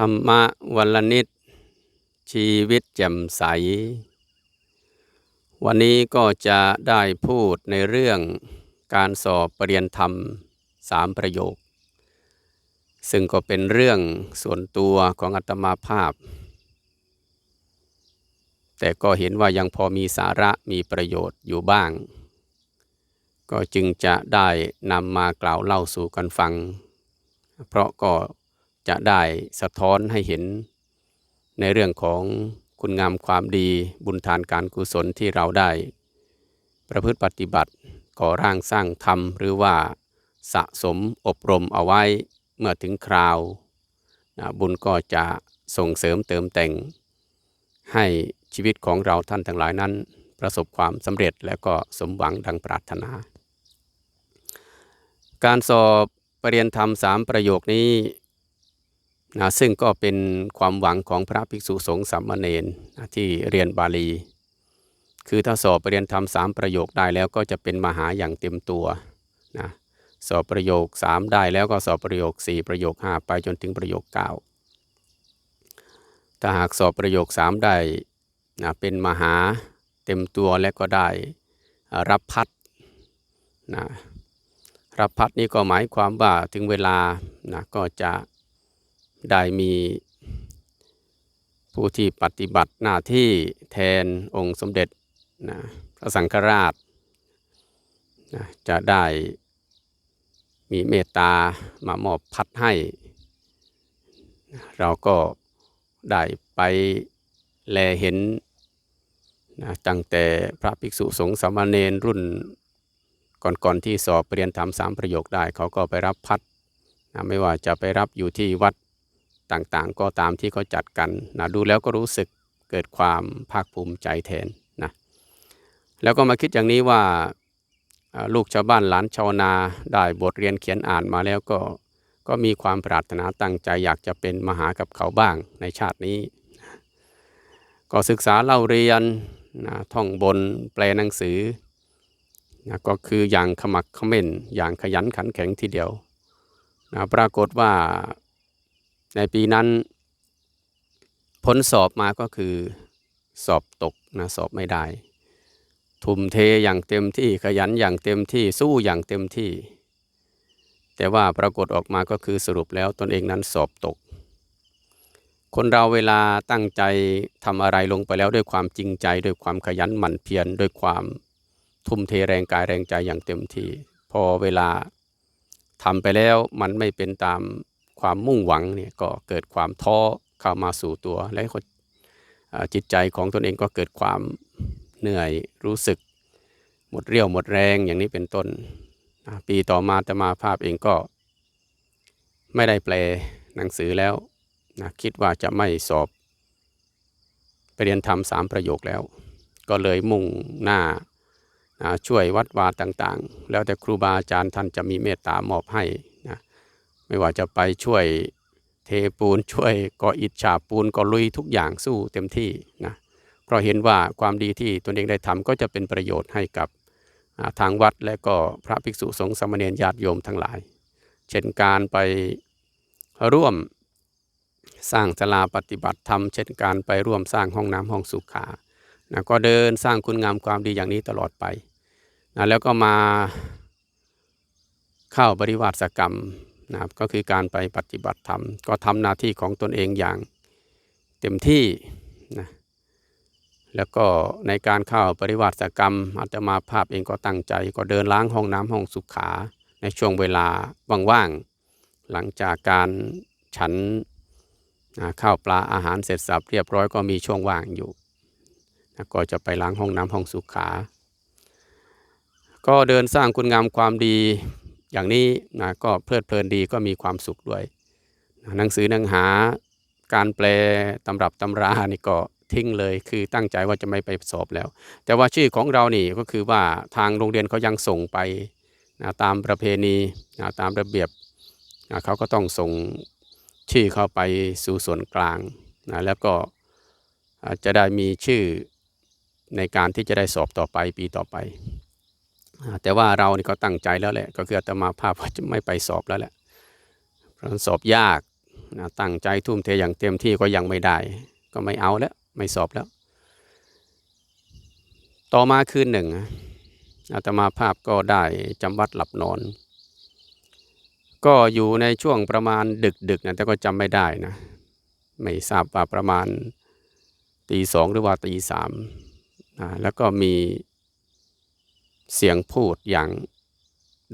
ธรรมะวันละนิด ชีวิตแจ่มใส วันนี้ก็จะได้พูดในเรื่องการสอบปรริญญาธรรมสามประโยค ซึ่งก็เป็นเรื่องส่วนตัวของอาตมาภาพ แต่ก็เห็นว่ายังพอมีสาระมีประโยชน์อยู่บ้าง ก็จึงจะได้นำมากล่าวเล่าสู่กันฟัง เพราะก็ จะได้สะท้อนให้เห็นในเรื่องของคุณงามความดีบุญทานการกุศลที่เราได้ ประพฤติปฏิบัติก่อร่างสร้างธรรมหรือว่าสะสมอบรมเอาไว้เมื่อถึงคราวนะบุญก็จะส่งเสริมเติมแต่ง ให้ชีวิตของเราท่านทั้งหลายนั้น ประสบความสำเร็จและก็สมหวังดังปรารถนา การสอบปรริญญาธรรมสามประโยคนี้ นะซึ่งก็เป็นความหวังของพระภิกษุสงฆ์สามเณรนะที่เรียนบาลี คือถ้าสอบปรริญญาธรรมสามประโยคได้แล้วก็จะเป็นมหาอย่างเต็มตัวนะสอบประโยคสามได้แล้วก็สอบประโยคสี่ประโยคห้าไปจนถึงประโยคเก้าถ้าหากสอบประโยคสามได้นะเป็นมหาเต็มตัวและก็ได้รับพัดนะรับพัดนี้ก็หมายความว่าถึงเวลานะก็จะ ได้มีผู้ที่ปฏิบัติหน้าที่แทนองค์สมเด็จนะพระสังฆราชนะจะได้มีเมตตามามอบพัดให้ เราก็ได้ไปแลเห็นนะตั้งแต่พระภิกษุสงฆ์สามเณรรุ่นก่อนๆที่สอบเรียนธรรมสามประโยคได้ เขาก็ไปรับพัดนะไม่ว่าจะไปรับอยู่ที่วัด ต่างๆ ก็ตามที่เขาจัดกันนะดูแล้วก็รู้สึกเกิดความภาคภูมิใจแทนนะแล้วก็มาคิดอย่างนี้ว่าลูกชาวบ้านหลานชาวนาได้บทเรียนเขียนอ่านมาแล้วก็ก็มีความปรารถนาตั้งใจอยากจะเป็นมหากับเขาบ้างในชาตินี้ ก็ศึกษาเล่าเรียนนะท่องบนแปลหนังสือนะก็คืออย่างขมักเขม้นอย่างขยันขันแข็งทีเดียวนะปรากฏว่า ในปีนั้นผลสอบมาก็คือสอบตกนะสอบไม่ได้ ทุ่มเทอย่างเต็มที่ขยันอย่างเต็มที่สู้อย่างเต็มที่ แต่ว่าปรากฏออกมาก็คือสรุปแล้วตนเองนั้นสอบตก คนเราเวลาตั้งใจทำอะไรลงไปแล้วด้วยความจริงใจ ด้วยความขยันหมั่นเพียรด้วยความทุ่มเทแรงกายแรงใจอย่างเต็มที่ พอเวลาทำไปแล้วมันไม่เป็นตาม ความมุ่งหวังเนี่ยก็เกิดความท้อเข้ามาสู่ตัว และจิตใจของตนเองก็เกิดความเหนื่อยรู้สึก หมดเรี่ยวหมดแรงอย่างนี้เป็นต้น ปีต่อมาแต่มาภาพเองก็ ไม่ได้แปลหนังสือแล้วนะคิดว่าจะไม่สอบไปเรียนทำสามประโยคแล้ว ก็เลยมุ่งหน้านะช่วยวัดวาต่างๆ แล้วแต่ครูบาอาจารย์ท่านจะมีเมตตามอบให้ ไม่ว่าจะไปช่วยเทปูนช่วยก่ออิฐฉาบปูนก็ลุยทุกอย่างสู้เต็มที่นะเพราะเห็นว่าความดีที่ตนเองได้ทำก็จะเป็นประโยชน์ให้กับทางวัดและก็พระภิกษุสงฆ์สมณีญาติโยมทั้งหลาย เช่นการไปร่วมสร้างศาลาปฏิบัติธรรมเช่นการไปร่วมสร้างห้องน้ำห้องสุขานะก็เดินสร้างคุณงามความดีอย่างนี้ตลอดไปนะแล้วก็มาเข้าบริวารสกรรม นะครับก็คือการไปปฏิบัติธรรม ก็ทำหน้าที่ของตนเองอย่างเต็มที่นะแล้วก็ในการเข้าปริวัติกรรมอาตมาภาพเองก็ตั้งใจ ก็เดินล้างห้องน้ำห้องสุขา ในช่วงเวลาว่างๆหลังจากการฉันข้าวปลาอาหารเสร็จสับเรียบร้อยก็มีช่วงว่างอยู่นะก็จะไปล้างห้องน้ำห้องสุขา ก็เดินสร้างคุณงามความดี อย่างนี้นะก็เพลิดเพลินดีก็มีความสุขด้วย หนังสือหนังหาการแปลตำรับตำรานี่ก็ทิ้งเลยคือตั้งใจว่าจะไม่ไปสอบแล้ว แต่ว่าชื่อของเรานี่ก็คือว่าทางโรงเรียนเขายังส่งไปนะตามประเพณีนะตามระเบียบนะเขาก็ต้องส่งชื่อเข้าไปสู่ส่วนกลางนะแล้วก็จะได้มีชื่อในการที่จะได้สอบต่อไปปีต่อไป แต่ว่าเรานี่ก็ตั้งใจแล้วแหละ ก็คืออาตมาภาพว่าจะไม่ไปสอบแล้วแหละเพราะสอบยากนะตั้งใจทุ่มเทอย่างเต็มที่ก็ยังไม่ได้ ก็ไม่เอาแล้ว ไม่สอบแล้ว ต่อมาคืนหนึ่งอาตมาภาพก็ได้จำวัดหลับนอน ก็อยู่ในช่วงประมาณดึกๆนะแต่ก็จำไม่ได้นะ ไม่ทราบว่าประมาณตีสองหรือว่าตีสามนะแล้วก็มี เสียงพูดอย่าง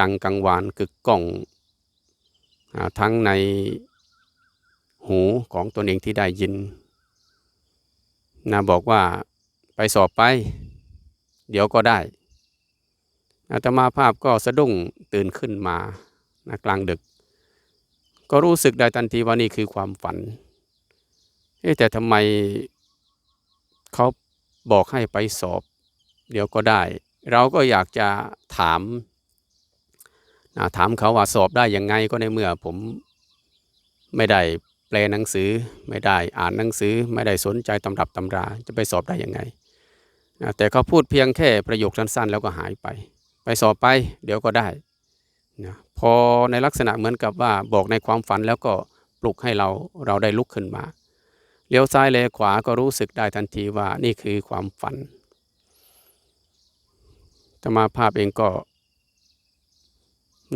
ดังกังวานกึกก้องอทั้งในหูของตนเองที่ได้ยินนะบอกว่าไปสอบไป เดี๋ยวก็ได้อาตมาภาพก็สะดุ้งตื่นขึ้นมานะกลางดึก ก็รู้สึกได้ทันทีว่านี่คือความฝันเอ๊แต่ทำไมเขาบอกให้ไปสอบ เดี๋ยวก็ได้ เราก็อยากจะถามนะถามเขาว่าสอบได้ยังไงก็ในเมื่อผมไม่ได้แปลหนังสือ ไม่ได้อ่านหนังสือ ไม่ได้สนใจตำรับตำราจะไปสอบได้ยังไงนะแต่เขาพูดเพียงแค่ประโยคสั้นๆ แล้วก็หายไป ไปสอบไปเดี๋ยวก็ได้นะพอในลักษณะเหมือนกับว่าบอกในความฝันแล้วก็ปลุกให้เราเราได้ลุกขึ้นมาเลี้ยวซ้ายเลี้ยวขวาก็รู้สึกได้ทันทีว่านี่คือความฝัน ธรรมาภาพเองก็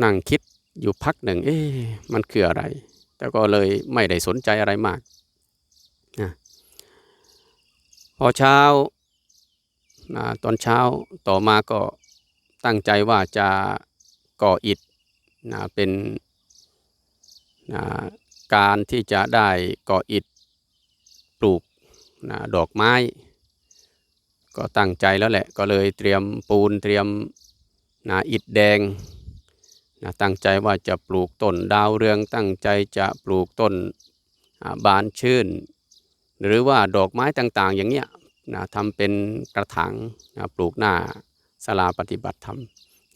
นั่งคิดอยู่พักหนึ่ง เอ๊ะมันคืออะไร แต่ก็เลยไม่ได้สนใจอะไรมากนะพอเช้านะตอนเช้าต่อมาก็ตั้งใจว่าจะก่ออิฐนะเป็นนะการที่จะได้ก่ออิฐปลูกนะดอกไม้ ก็ตั้งใจแล้วแหละ ก็เลยเตรียมปูนเตรียมนะอิฐแดงนะตั้งใจว่าจะปลูกต้นดาวเรือง ตั้งใจจะปลูกต้นบานชื่น หรือว่าดอกไม้ต่างๆ อย่างเงี้ยนะทำเป็นกระถางนะปลูกหน้าศาลาปฏิบัติธรรม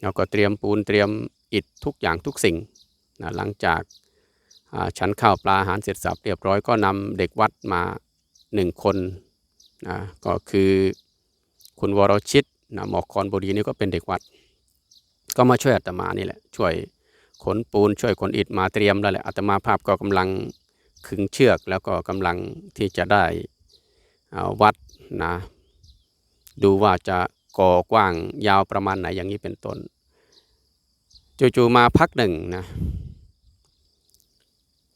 เราก็เตรียมปูนเตรียมอิฐทุกอย่างทุกสิ่งนะหลังจากอ่าฉันข้าวปลาอาหารเสร็จสับเรียบร้อยก็นำเด็กวัดมาหนึ่งคนนะก็คือ คุณวรชิตนะหมอกคอนบุรีนี่ก็เป็นเด็กวัด ก็มาช่วยอาตมานี่แหละ ช่วยขนปูน ช่วยขนอิฐมาเตรียมแล้วแหละอาตมาภาพก็กำลังขึงเชือกแล้วก็กำลังที่จะได้อ่าวัดนะดูว่าจะก่อกว้างยาวประมาณไหนอย่างนี้เป็นต้นจู่ๆมาพักหนึ่งนะ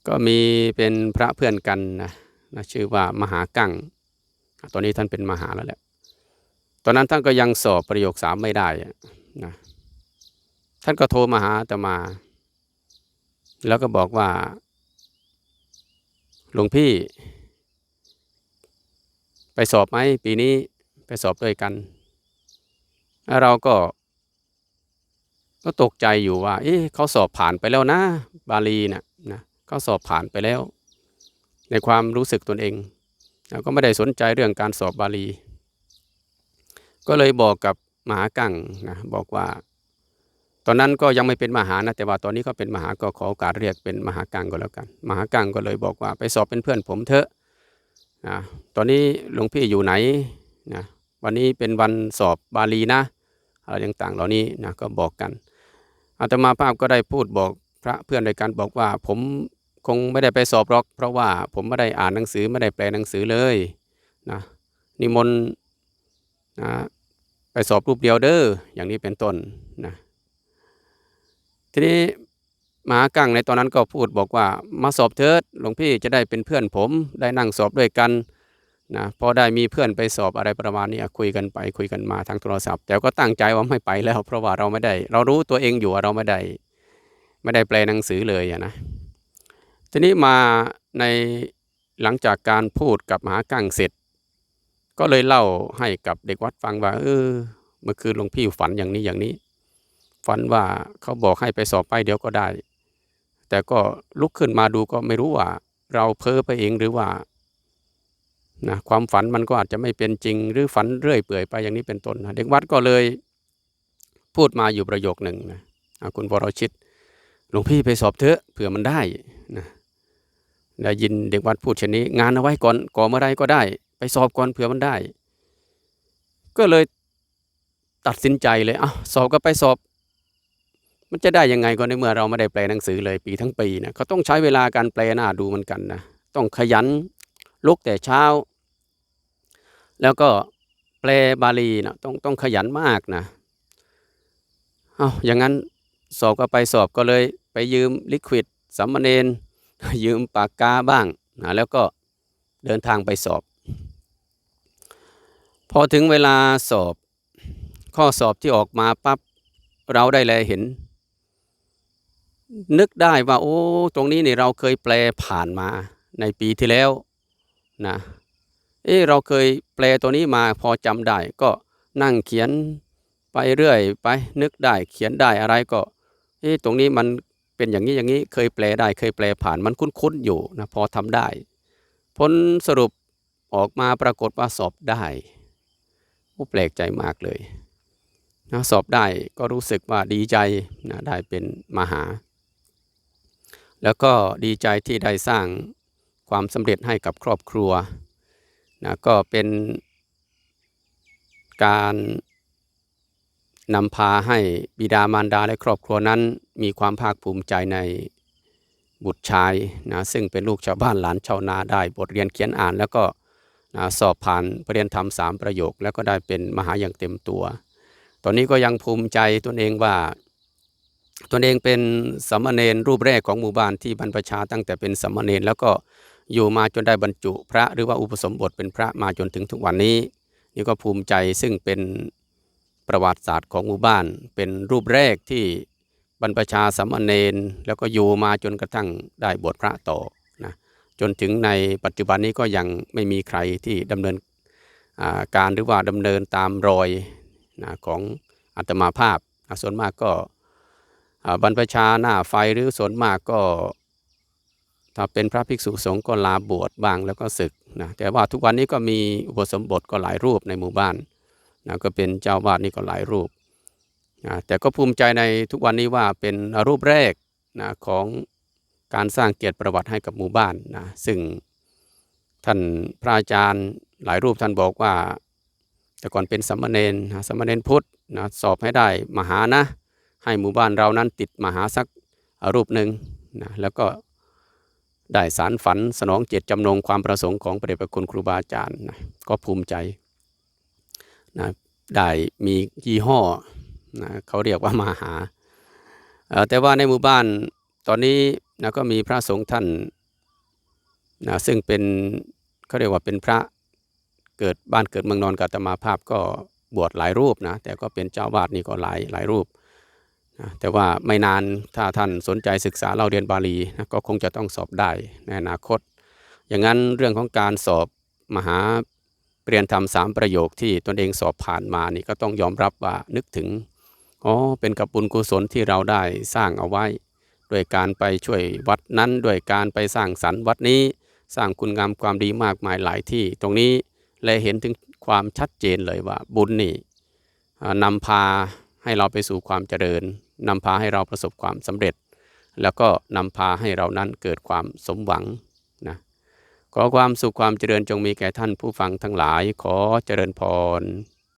ก็มีเป็นพระเพื่อนกันนะนะชื่อว่ามหากังตอนนี้ท่านเป็นมหาแล้วแหละ ตอนนั้นท่านก็ยังสอบประโยคสามไม่ได้นะท่านก็โทรมาหาอาตมา แล้วก็บอกว่า หลวงพี่ ไปสอบไหมปีนี้ไปสอบด้วยกันเราก็ ก็ตกใจอยู่ว่า เอ๊ะเขาสอบผ่านไปแล้วนะ บาลีนะ่ะนะเขาสอบผ่านไปแล้ว ในความรู้สึกตนเองเราก็ไม่ได้สนใจเรื่องการสอบบาลี ก็เลยบอกกับมหากังนะบอกว่า ตอนนั้นก็ยังไม่เป็นมหานะแต่ว่าตอนนี้ก็เป็นมหาก็ขอโอกาสเรียกเป็นมหากังก็แล้วกัน มหากังก็เลยบอกว่าไปสอบเป็นเพื่อนผมเถอะนะตอนนี้หลวงพี่อยู่ไหนนะวันนี้เป็นวันสอบบาลีนะอะไรต่างๆเหล่านี้นะก็บอกกันอาตมาภาพก็ได้พูดบอกพระเพื่อนด้วยกันบอกว่าผมคงไม่ได้ไปสอบหรอก เพราะว่าผมไม่ได้อ่านหนังสือไม่ได้แปลหนังสือเลยนะนิมนต์ นะไปสอบรูปเดียวเด้ออย่างนี้เป็นต้นนะทีนี้มหากังในตอนนั้นก็พูดบอกว่ามาสอบเถิดหลวงพี่จะได้เป็นเพื่อนผม ได้นั่งสอบด้วยกันนะพอได้มีเพื่อนไปสอบอะไรประมาณนี้คุยกันไปคุยกันมาทางโทรศัพท์ แต่ก็ตั้งใจว่าไม่ไปแล้ว เพราะว่าเราไม่ได้ เรารู้ตัวเองอยู่เราไม่ได้ ไม่ได้แปลหนังสือเลยอะนะทีนี้มาในหลังจากการพูดกับมหากังเสร็จ ก็เลยเล่าให้กับเด็กวัดฟังว่า เออ เมื่อคืนหลวงพี่ฝันอย่างนี้อย่างนี้ ฝันว่าเขาบอกให้ไปสอบไปเดี๋ยวก็ได้ แต่ก็ลุกขึ้นมาดูก็ไม่รู้ว่า เราเพ้อไปเองหรือว่านะความฝันมันก็อาจจะไม่เป็นจริง หรือฝันเรื่อยเปื่อยไปอย่างนี้เป็นต้นเด็กวัดก็เลยพูดมาอยู่ประโยคหนึ่งนะอะคุณวรชิตหลวงพี่ไปสอบเถอะเผื่อมันได้นะได้ยินเด็กวัดพูดเช่นนี้ งานเอาไว้ก่อนก่อเมื่อไรก็ได้ ไปสอบก่อนเผื่อมันได้ ก็เลยตัดสินใจเลยอะสอบก็ไปสอบ มันจะได้ยังไงก็ในเมื่อเราไม่ได้แปลหนังสือเลยปีทั้งปีนะเขาต้องใช้เวลาการแปลหน้าดูเหมือนกันนะต้องขยันลุกแต่เช้า แล้วก็แปลบาลีนะต้องต้องขยันมากนะเอาอย่างนั้นสอบก็ไปสอบก็เลยไปยืมลิควิดสัมมเนนยืมปากกาบ้างนะแล้วก็เดินทางไปสอบ พอถึงเวลาสอบ ข้อสอบที่ออกมาปั๊บเราได้แลเห็น นึกได้ว่า โอ้ ตรงนี้นี่เราเคยแปลผ่านมาในปีที่แล้วนะเอ้เราเคยแปลตัวนี้มาพอจำได้ ก็นั่งเขียนไปเรื่อยไป นึกได้เขียนได้อะไรก็ เอ้ตรงนี้มันเป็นอย่างนี้อย่างนี้เคยแปลได้ เคยแปลผ่านมันคุ้นๆอยู่นะพอทำได้ ผลสรุปออกมาปรากฏว่าสอบได้ โอ้แปลกใจมากเลยนะสอบได้ก็รู้สึกว่าดีใจนะได้เป็นมหา แล้วก็ดีใจที่ได้สร้างความสำเร็จให้กับครอบครัวนะก็เป็นการนำพาให้บิดามารดาและครอบครัวนั้น มีความภาคภูมิใจในบุตรชายนะซึ่งเป็นลูกชาวบ้านหลานชาวนาได้บทเรียนเขียนอ่าน แล้วก็ นะสอบผ่านปรริญญาธรรมสามประโยค แล้วก็ได้เป็นมหาอย่างเต็มตัว ตอนนี้ก็ยังภูมิใจตนเองว่าตนเองเป็นสามเณรรูปแรกของหมู่บ้านที่บรรพชาตั้งแต่เป็นสามเณรแล้วก็อยู่มาจนได้บรรจุพระหรือว่าอุปสมบทเป็นพระมาจนถึงทุกวันนี้ นี่ก็ภูมิใจซึ่งเป็นประวัติศาสตร์ของหมู่บ้าน เป็นรูปแรกที่บรรพชาสามเณรแล้วก็อยู่มาจนกระทั่งได้บวชพระต่อ จนถึงในปัจจุบันนี้ก็ยังไม่มีใครที่ดำเนินาการหรือว่าดำเนินตามรอยนะของอัตมาภาพนะส่วนมากก็บรรพชาหน้าไฟหรือส่วนมากก็ถ้าเป็นพระภิกษุสงฆ์ก็ลาบวชบ้างแล้วก็ศึกนะแต่ว่าทุกวันนี้ก็มีอุปสมบทก็หลายรูปในหมู่บ้านนะก็เป็นเจ้าวาดนี่ก็หลายรูปนะแต่ก็ภูมิใจในทุกวันนี้ว่าเป็นรูปแรกนะของ การสร้างเกียรติประวัติให้กับหมู่บ้านนะซึ่งท่านพระอาจารย์หลายรูปท่านบอกว่า แต่ก่อนเป็นสัมมเนนสัมมเนนพุทธนะสอบให้ได้มหานะ ให้หมู่บ้านเรานั้นติดมหาสักรูปหนึ่งนะแล้วก็ได้สารฝันสนองเจตจำนงความประสงค์ของพระเดชพระคุณครูบาอาจารย์นะก็ภูมิใจนะได้มียี่ห้อนะเขาเรียกว่ามหาเอ่อแต่ว่าในหมู่บ้านตอนนี้ นะก็มีพระสงฆ์ท่านนะซึ่งเป็นเขาเรียกว่าเป็นพระเกิดบ้านเกิดเมืองนอนกัตมาภาพก็บวชหลายรูปนะแต่ก็เป็นเจ้าวาดนี่ก็หลายหลายรูปนะแต่ว่าไม่นานถ้าท่านสนใจศึกษาเราเรียนบาลีนะก็คงจะต้องสอบได้ในอนาคต อย่างนั้นเรื่องของการสอบมหาเปลี่ยนธรรมสามประโยคที่ตนเองสอบผ่านมานี่ก็ต้องยอมรับว่านึกถึงอ๋อเป็นกับบุญกุศลที่เราได้สร้างเอาไว้ ด้วยการไปช่วยวัดนั้นด้วยการไปสร้างสรรค์วัดนี้ สร้างคุณงามความดีมากมายหลายที่ตรงนี้เลยเห็นถึงความชัดเจนเลยว่าบุญนี่นำพาให้เราไปสู่ความเจริญนำพาให้เราประสบความสำเร็จ แล้วก็นำพาให้เรานั้นเกิดความสมหวังนะขอความสุขความเจริญจงมีแก่ท่านผู้ฟังทั้งหลายขอเจริญพร